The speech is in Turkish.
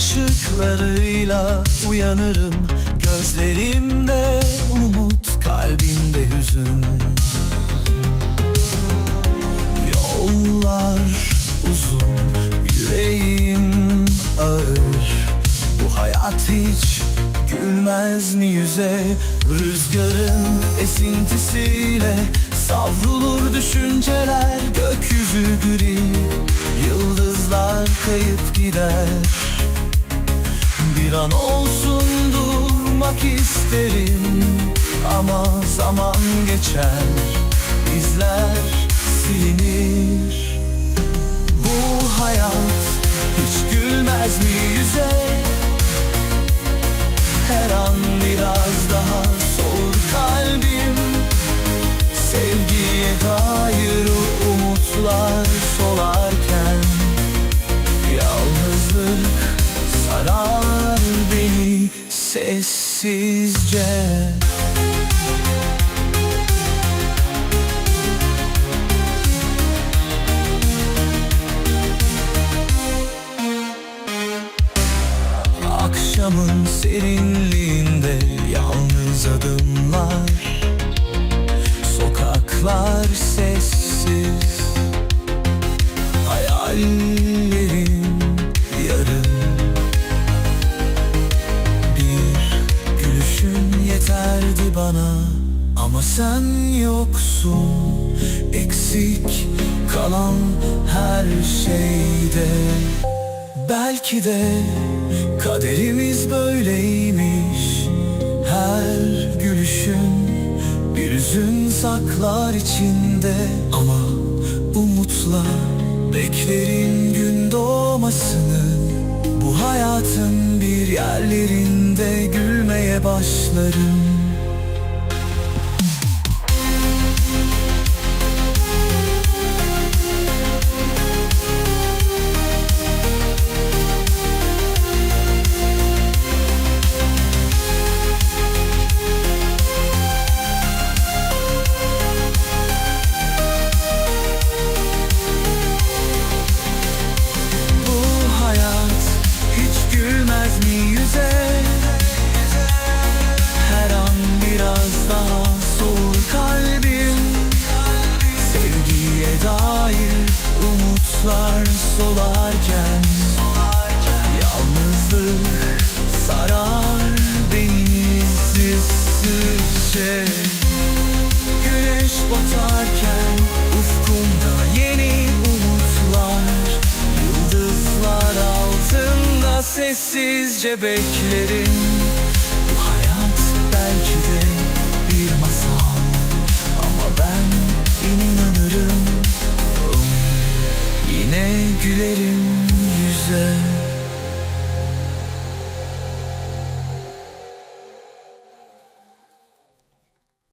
ışıklarıyla uyanırım. Gözlerimde umut, kalbimde hüzün. Yollar uzun, yüreğim ağır. Bu hayat hiç gülmez mi yüze? Rüzgarın esintisiyle savrulur düşünceler Gökyüzü gri, yıldızlar kayıp gider. Bir an olsun durmak isterim Ama zaman geçer, izler silinir. Bu hayat hiç gülmez mi yüze? Her an biraz daha sessizce. Akşamın serinliğinde yalnız adımlar yeterdi bana. Ama sen yoksun. Eksik kalan her şeyde. Belki de kaderimiz böyleymiş. Her gülüşün bir hüzün saklar içinde. Ama umutla beklerin gün doğmasını. Bu hayatın bir yerlerinde gülmeye başlarım. Bu hayat hiç gülmez mi yüze umutlar solarken Yalnızlık sarar beni sessizce. Güneş batarken ufkumda yeni umutlar Yıldızlar altında sessizce beklerim. Bu hayat belki de